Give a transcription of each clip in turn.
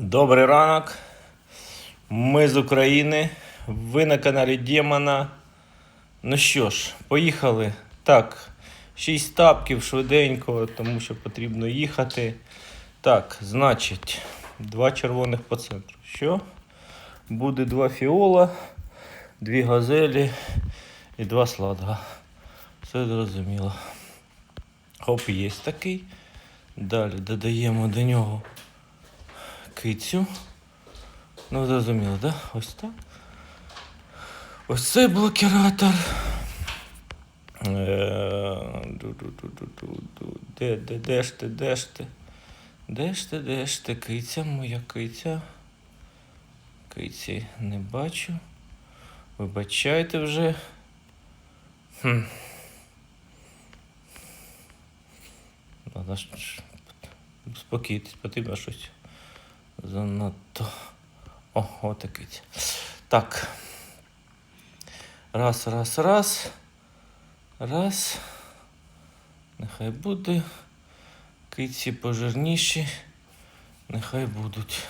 Добрий ранок. Ми з України. Ви на каналі Демона. Ну що ж, поїхали. Так, 6 тапків швиденько, тому що потрібно їхати. Так, значить, два червоних по центру. Що? Буде два фіола, дві газелі і два сладга. Все зрозуміло. Хоп, є такий. Далі додаємо до нього кицю. Ну, зрозуміло, да? Ось так. Ось цей блокіратор. Е. Де, де, де ж ти, де ж ти? Де ж ти, де ж ти? Киця, моя киця. Киці не бачу. Вибачайте вже. Хм. Спокійтесь, потрібно щось занадто. О, отакий. Так. Раз, раз, раз. Раз. Нехай буде. Киці пожирніші. Нехай будуть.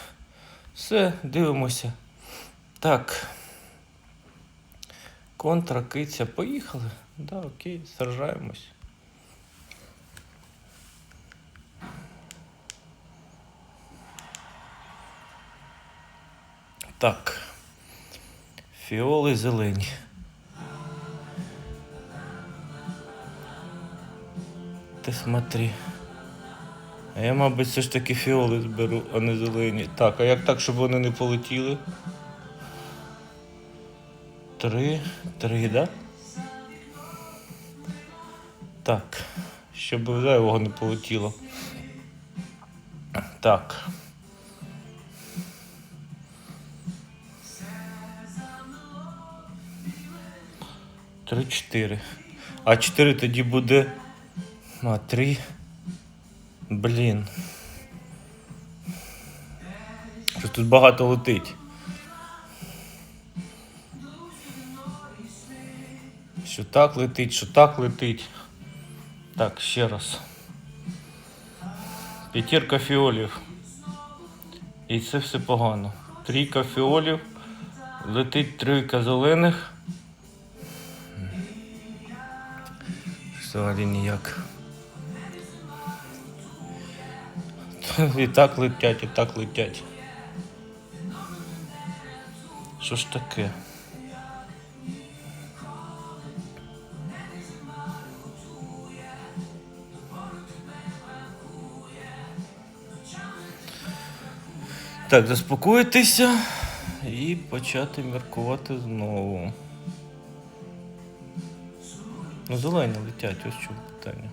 Все, дивимося. Так. Контра, киця, поїхали. Да, окей, сражаємось. Так. Фіоли зелені. Ти смотри. А я, мабуть, все ж таки фіоли зберу, а не зелені. Так, а як так, щоб вони не полетіли? Три. Три, да? Так. Щоб зайвого не полетіло. Так. Три, чотири. А чотири тоді буде. А, три. Блін. Що тут багато летить. Що так летить, що так летить. Так, ще раз. П'ятірка фіолів. І це все погано. Трійка фіолів. Летить трійка зелених. Взагалі ніяк. І так летять, і так летять. Що ж таке? Так, заспокоїтися і почати міркувати знову. Ну, зелені летять, ось чому питання.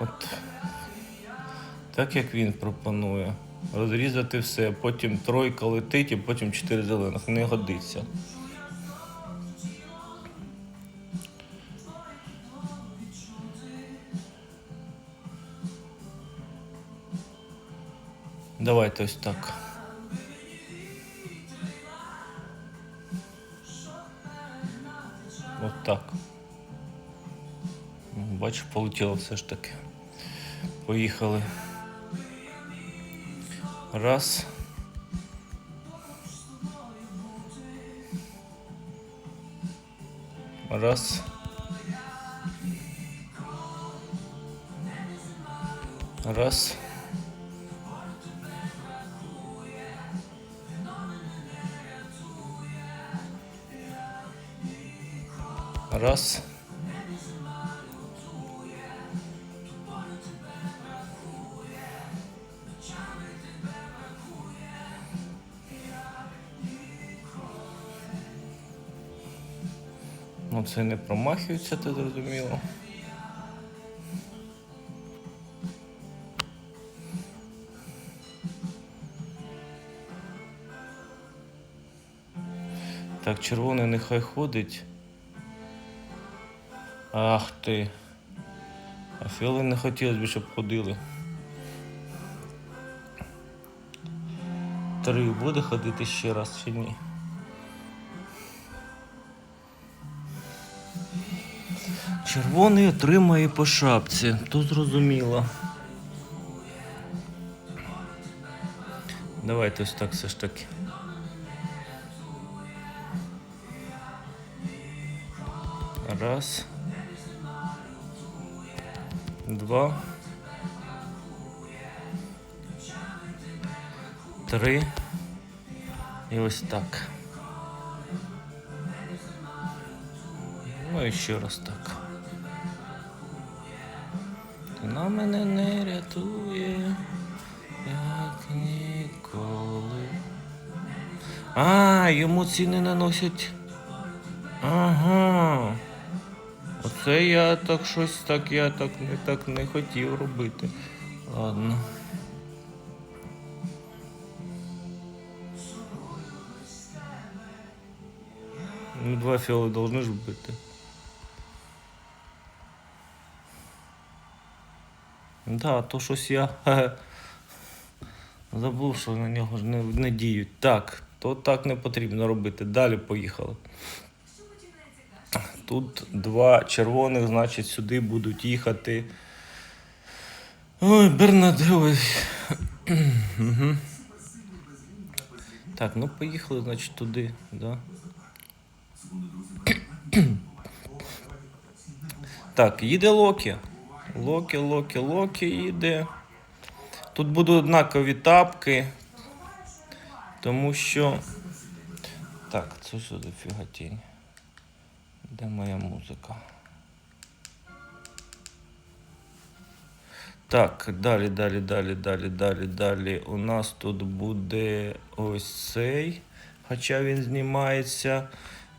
От так як він пропонує. Розрізати все, потім тройка летить і потім чотири зелених. Не годиться. Давайте ось так. От так. Бачу, полетіло все ж таки. Поїхали. Раз. Раз. Раз. Раз. Ну, це не промахується, ти зрозуміло. Так, червоний нехай ходить. Ах ти. А фіоли не хотілося б, щоб ходили. Три буде ходити ще раз чи ні? Червоний отримає по шапці, то зрозуміло. Давайте ось так все ж таки. Раз. Два. Три. І ось так. Ну і ще раз так. Ти на мене не рятує, як ніколи. А, йому ці не наносять. Ага. Оце я так щось так, я так не так не хотів робити. Ладно. Ну, два фіоли должны ж бути. Да, то щось я забув, що на нього ж не, не діють. Так, то так не потрібно робити. Далі поїхали. Тут два червоних, значить, сюди будуть їхати. Ой, Бернадео. Угу. Так, ну поїхали, значить, туди, да. Так, їде Локі. Локі, Локі, Локі їде. Тут будуть однакові тапки. Тому що. Так, це сюди фігатінь. Де моя музика? Так, далі, далі, далі, далі, далі, далі. У нас тут буде ось цей, хоча він знімається.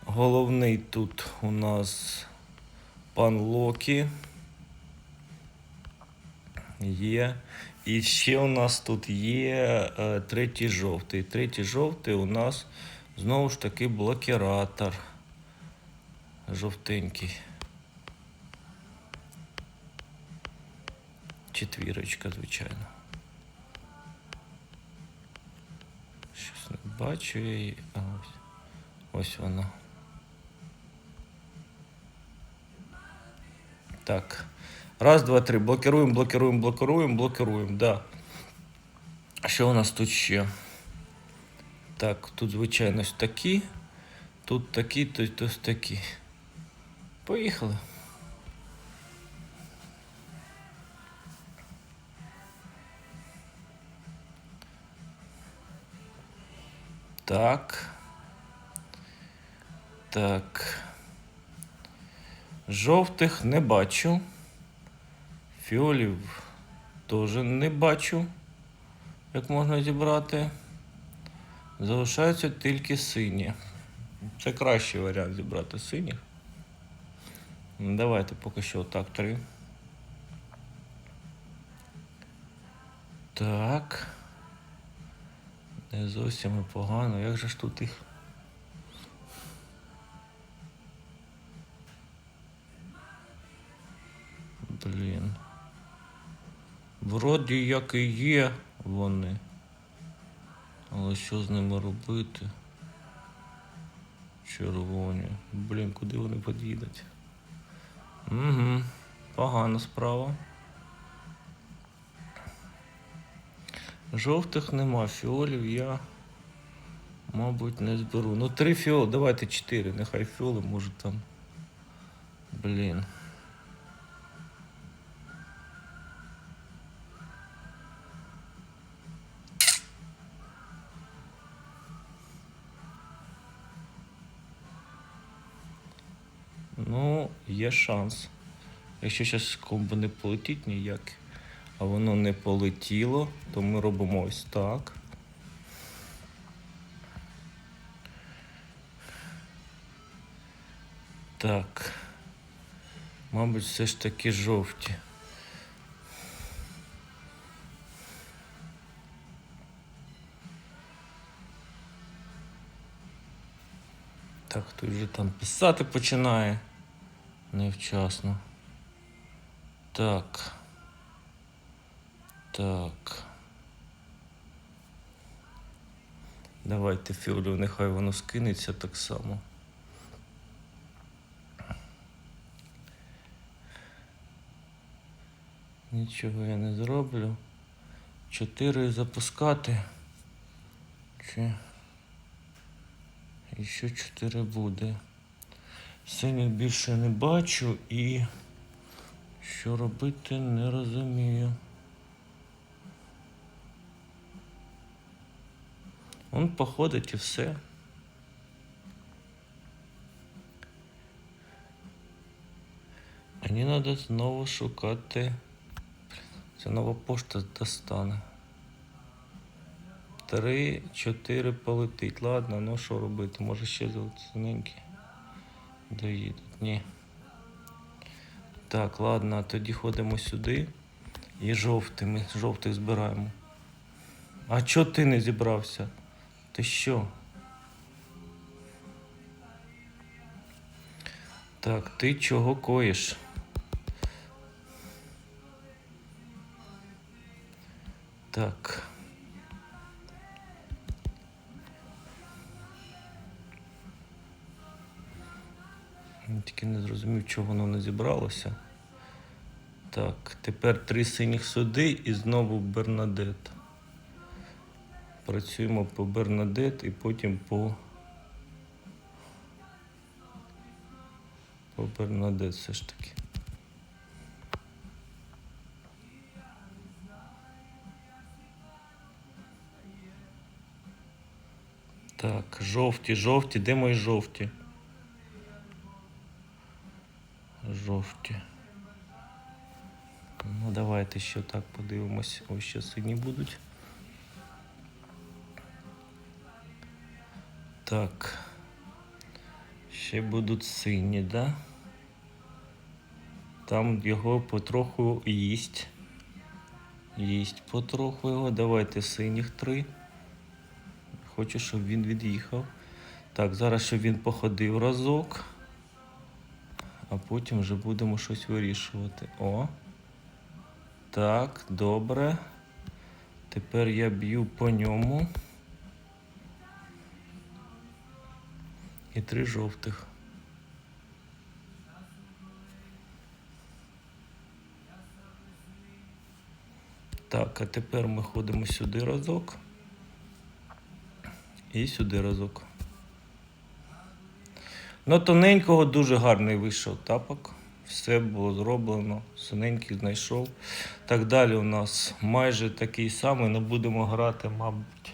Головний тут у нас пан Локі. Є. І ще у нас тут є е, третій жовтий. Третій жовтий у нас знову ж таки блокіратор. Жовтенький. Четвірочка, звичайно. Щось не бачу я її. А, ось. ось вона. Так. Раз, два, три. Блокируємо, блокируємо, блокируємо, блокируємо. Да. Що у нас тут ще? Так, тут, звичайно, такі. Тут такі, тут ось такі. Поїхали. Так. Так. Жовтих не бачу. Фіолів теж не бачу, як можна зібрати. Залишаються тільки сині. Це кращий варіант зібрати синіх. Ну, Давайте поки що отак три. Так. Не зовсім погано. Як же ж тут їх? Блін. Вроді як і є вони. Але що з ними робити? Червоні. Блін, куди вони під'їдуть? Угу. Погана справа. Жовтих нема, фіолів я, мабуть, не зберу. Ну, три фіоли, давайте чотири. Нехай фіоли, може там. Блін. Ну, є шанс. Якщо зараз комбо не полетить ніяк, а воно не полетіло, то ми робимо ось так. Так. Мабуть, все ж таки жовті. Так, хтось вже там писати починає невчасно. Так. Так. Давайте фіолю, нехай воно скинеться так само. Нічого я не зроблю. Чотири запускати. Чи. І ще чотири буде. Синіх більше не бачу і що робити не розумію. Он походить і все. Мені треба знову шукати. Це нова пошта достане. Три, чотири полетить. Ладно, ну що робити? Може ще зелененькі доїдуть. Ні. Так, ладно, тоді ходимо сюди і жовтий. Ми жовтих збираємо. А чого ти не зібрався? Ти що? Так, ти чого коїш? Так. Тільки не зрозумів, чого воно не зібралося. Так, тепер три синіх суди і знову Бернадет. Працюємо по Бернадет і потім по. По Бернадет все ж таки. Так, жовті, жовті, де мої жовті? Жовті. Ну, давайте ще так подивимось. Ось ще сині будуть. Так. Ще будуть сині, да? Там його потроху їсть. Їсть потроху його. Давайте синіх три. Хочу, щоб він від'їхав. Так, зараз щоб він походив разок. А потім вже будемо щось вирішувати. О. Так, добре. Тепер я б'ю по ньому. І три жовтих. Так, а тепер ми ходимо сюди разок. І сюди разок. Ну, тоненького дуже гарний вийшов тапок. Все було зроблено, синенький знайшов. Так далі у нас майже такий самий, не будемо грати, мабуть.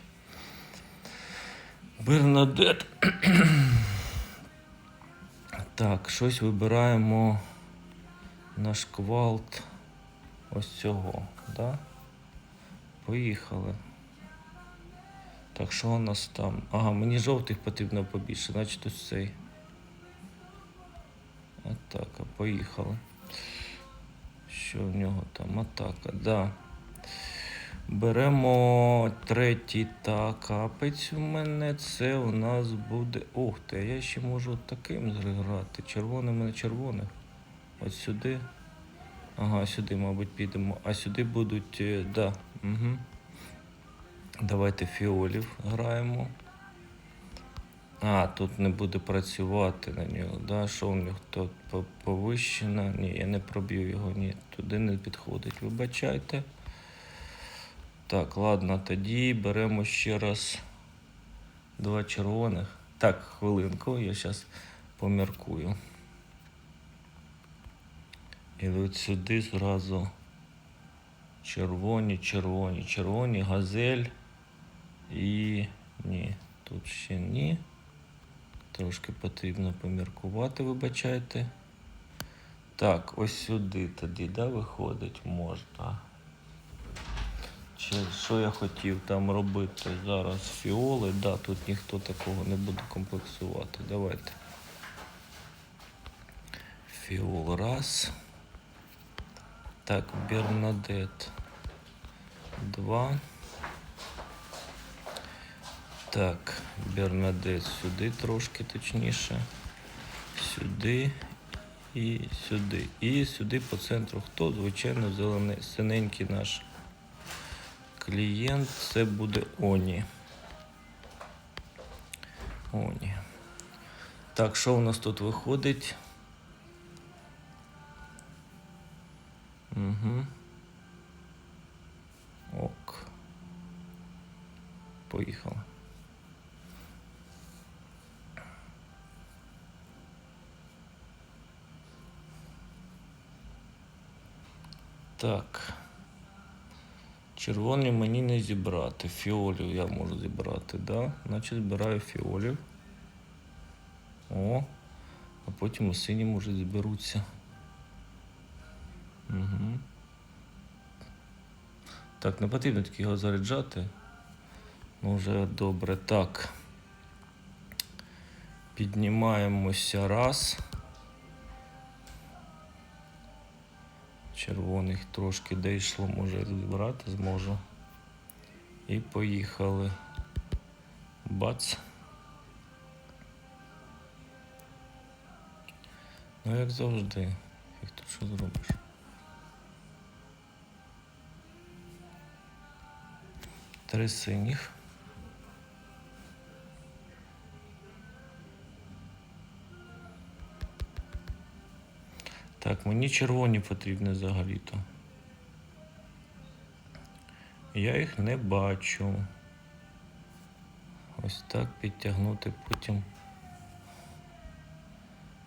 Бернадет. Так, щось вибираємо на шквалт ось цього, да? Поїхали. Так, що у нас там? Ага, мені жовтих потрібно побільше, значить ось цей. Атака, поїхали. Що в нього там? Атака, да. Беремо третій та капець у мене. Це у нас буде. Ух ти, а я ще можу таким зіграти. Червоним на червоних. От сюди. Ага, сюди, мабуть, підемо. А сюди будуть. е, Да. Угу. Давайте фіолів граємо. А, тут не буде працювати на нього. Да? Що у нього тут повищена? Ні, я не проб'ю його, ні, туди не підходить. Вибачайте. Так, ладно, тоді беремо ще раз два червоних. Так, хвилинку, я зараз поміркую. І от сюди зразу червоні, червоні, червоні, газель і ні, тут ще ні. Трошки потрібно поміркувати, вибачайте. Так, ось сюди тоді, да, виходить, можна. Чи що я хотів там робити зараз? Фіоли, да, тут ніхто такого не буде комплексувати. Давайте. Фіол раз. Так, Бернадет. Два. Так, Бернадет сюди трошки точніше. Сюди і сюди. І сюди по центру хто? Звичайно, зелений, синенький наш клієнт. Це буде Оні. Оні. Так, що у нас тут виходить? Угу. Ок. Поїхали. Так. Червоні мені не зібрати. Фіолів я можу зібрати, да? Значить збираю фіолів. О, а потім у сині може зберуться. Угу. Так, не потрібно тільки його заряджати. Ну, вже добре. Так. Піднімаємося раз. Червоних трошки дійшло, може я збирати зможу. І поїхали. Бац. Ну, як завжди. Як тут що зробиш? Три синіх. Так, мені червоні потрібні взагалі-то. Я їх не бачу. Ось так підтягнути потім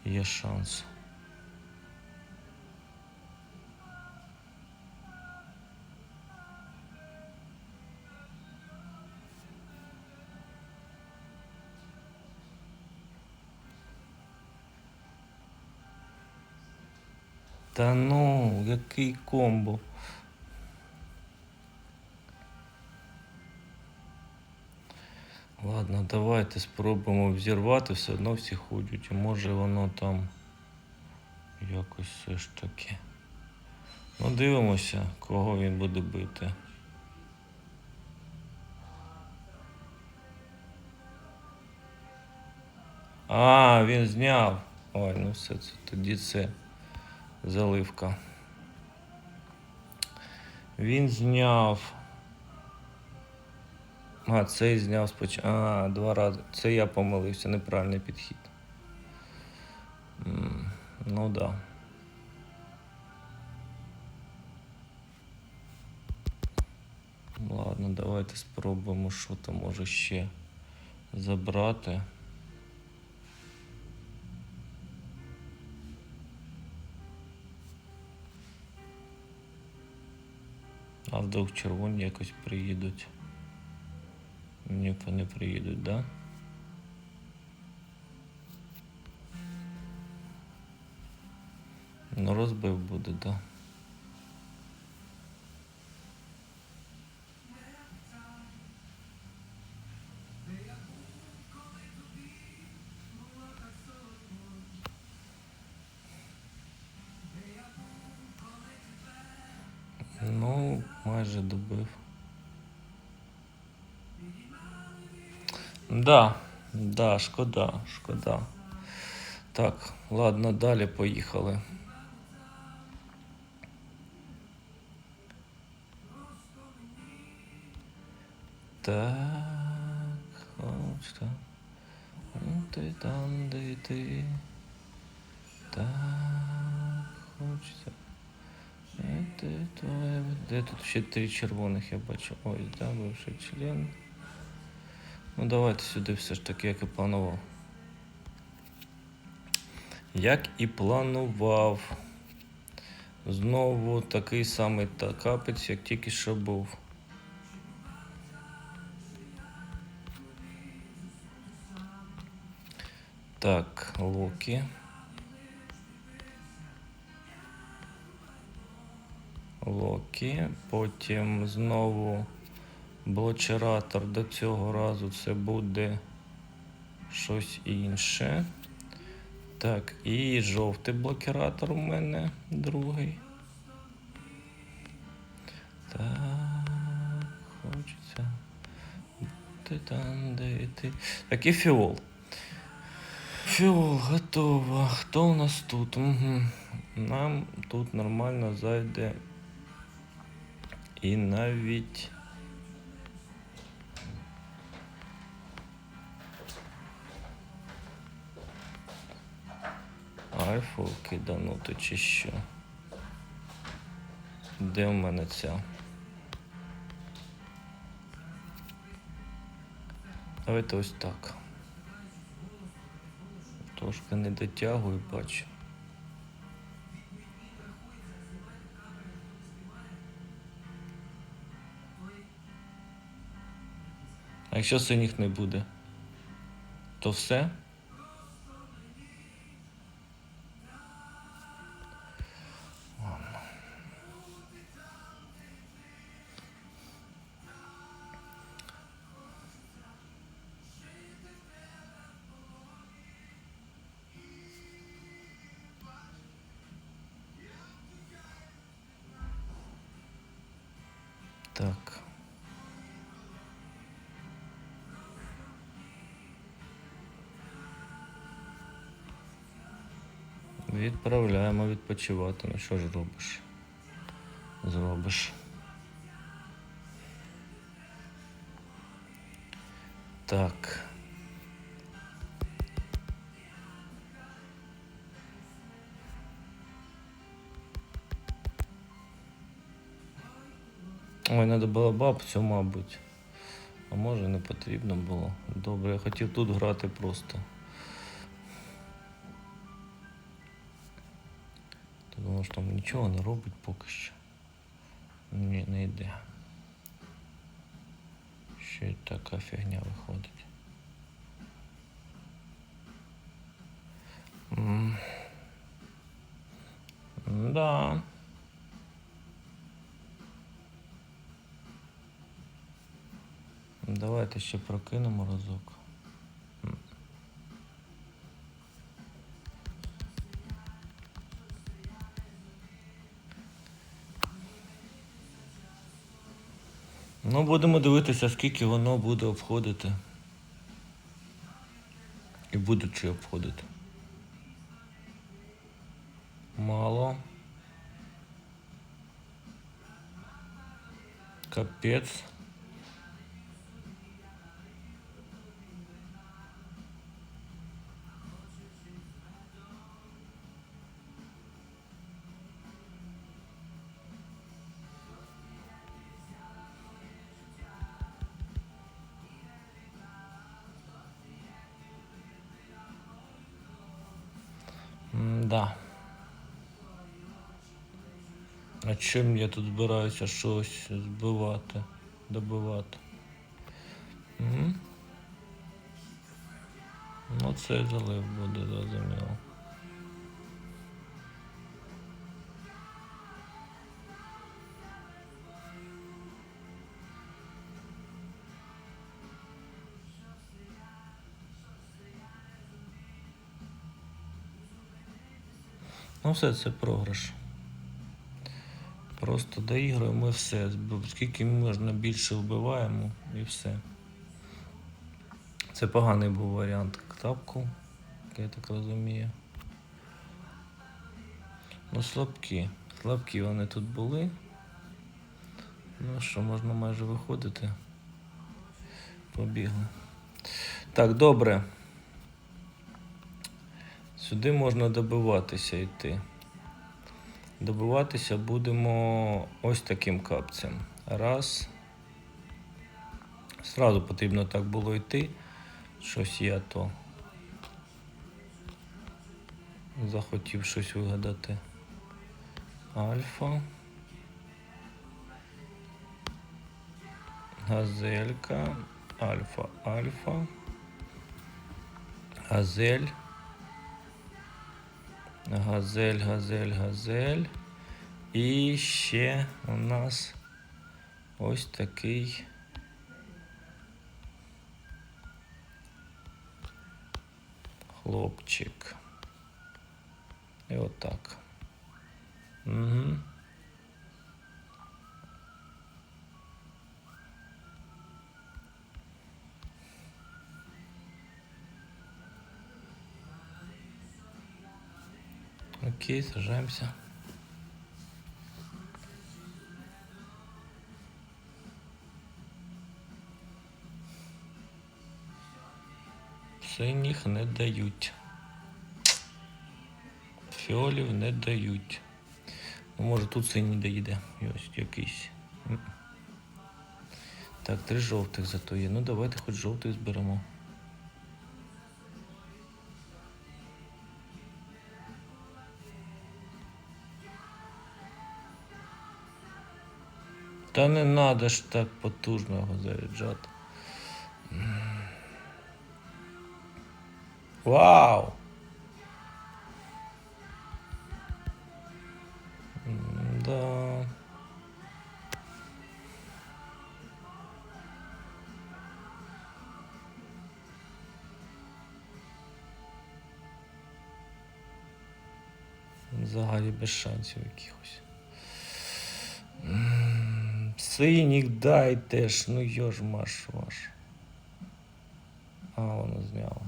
є шанс. Та ну, який комбо. Ладно, давайте спробуємо взірвати, все одно всі ходять. Може воно там якось все ж таки. Ну, дивимося, кого він буде бити. А, він зняв. Ой, ну все це тоді це заливка. Він зняв. А, цей зняв спочатку. А, два рази. Це я помилився, неправильний підхід. Ну да. Ладно, давайте спробуємо, що там може ще забрати. А вдруг червоні якось приїдуть. Ні, не приїдуть, да? Ну, розбив буде, да. Майже добив. Да, да, шкода, шкода. Так, ладно, далі поїхали. Так, хочеться. Ну, Ти там, де ти. Так, хочеться. Де тут ще три червоних я бачу. Ой, да, бивший член. Ну давайте сюди все ж таки, як і планував. Як і планував. Знову такий самий та капець, як тільки що був. Так, Локі. Локі. Потім знову блочератор до цього разу це буде щось інше. Так, і жовтий блокіратор у мене другий. Так, хочеться. Ти там, де ти. Так, і фіол. Фіол готово. Хто у нас тут? Угу. Нам тут нормально зайде. І навіть. Альфу киданути чи що? Де в мене ця? Давайте ось так. Трошки не дотягую, бачу. Якщо синіх не буде, то все. Так. Відправляємо відпочивати. Ну що ж робиш? Зробиш. Так. Ой, треба було бабцю, мабуть. А може не потрібно було. Добре, я хотів тут грати просто. Що там нічого не робить поки що. Ні, не йде. Ще й така фігня виходить. М. Да. Давайте ще прокинемо разок. Будемо дивитися, скільки воно буде обходити. І будучи обходити. Мало. Капець. Да. А чим я тут збираюся щось збивати, добивати? Угу. Ну, це залив буде, зрозуміло. Все це програш. Просто доігруємо і все. Скільки можна більше вбиваємо і все. Це поганий був варіант тапку, я так розумію. Ну, слабкі. Слабкі вони тут були. Ну що, можна майже виходити. Побігли. Так, добре. Сюди можна добиватися йти. Добиватися будемо ось таким капцем. Раз. Сразу потрібно так було йти. Щось я то захотів щось вигадати. Альфа. Газелька. Альфа, альфа. Газель. Газель, газель, газель. І ще у нас ось такий. Хлопчик. І отак. Угу. Окей, сажаемся. Синіх не дають. Фіолів не дають. Ну, може тут синій доїде. Ось якийсь. Так, три жовтих зато є. Ну давайте хоч жовтих зберемо. Та не надо ж так потужно його заряджати. Вау! Да. Взагалі без шансів якихось. М, Синік дай теж, ну йож маш ваш. А, воно зняло.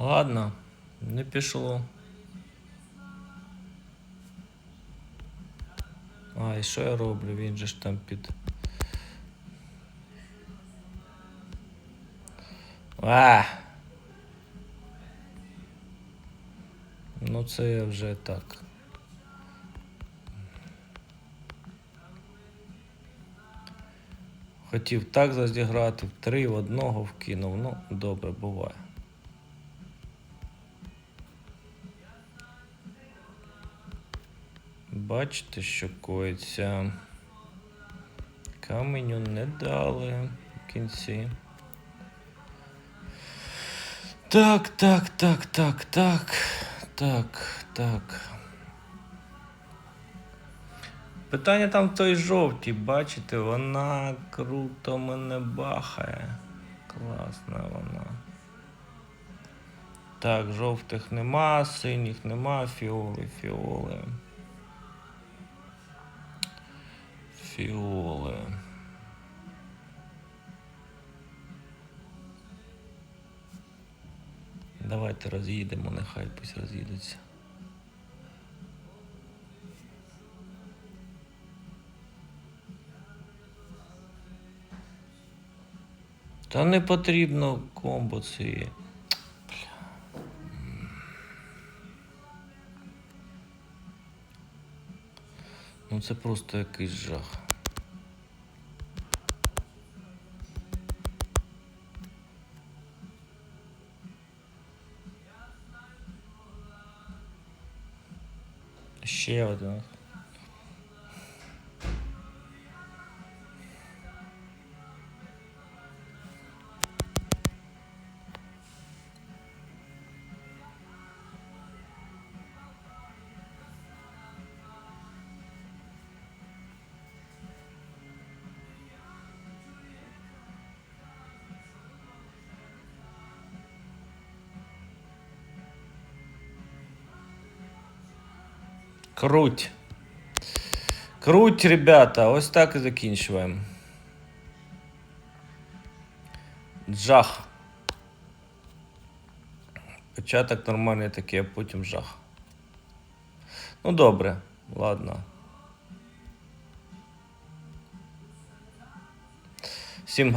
Ладно, не пішло. А, і що я роблю? Він же ж там під. А! Ну це я вже так. Хотів так зазіграти, три в одного вкинув. Ну, добре, буває. Бачите, що коїться. Каменю не дали в кінці. Так, так, так, так, так, так, так. Питання там в той жовтій, бачите, вона круто мене бахає. Класна вона. Так, жовтих нема, синіх нема, фіоли, фіоли. Фіоли. Давайте роз'їдемо, нехай пусть роз'їдеться. Та не потрібно комбо цієї. Ну це просто якийсь жах. Ще Круть. Круть, ребята. Ось так і закінчуємо. Жах. Початок нормальний такий, а потім жах. Ну добре, ладно.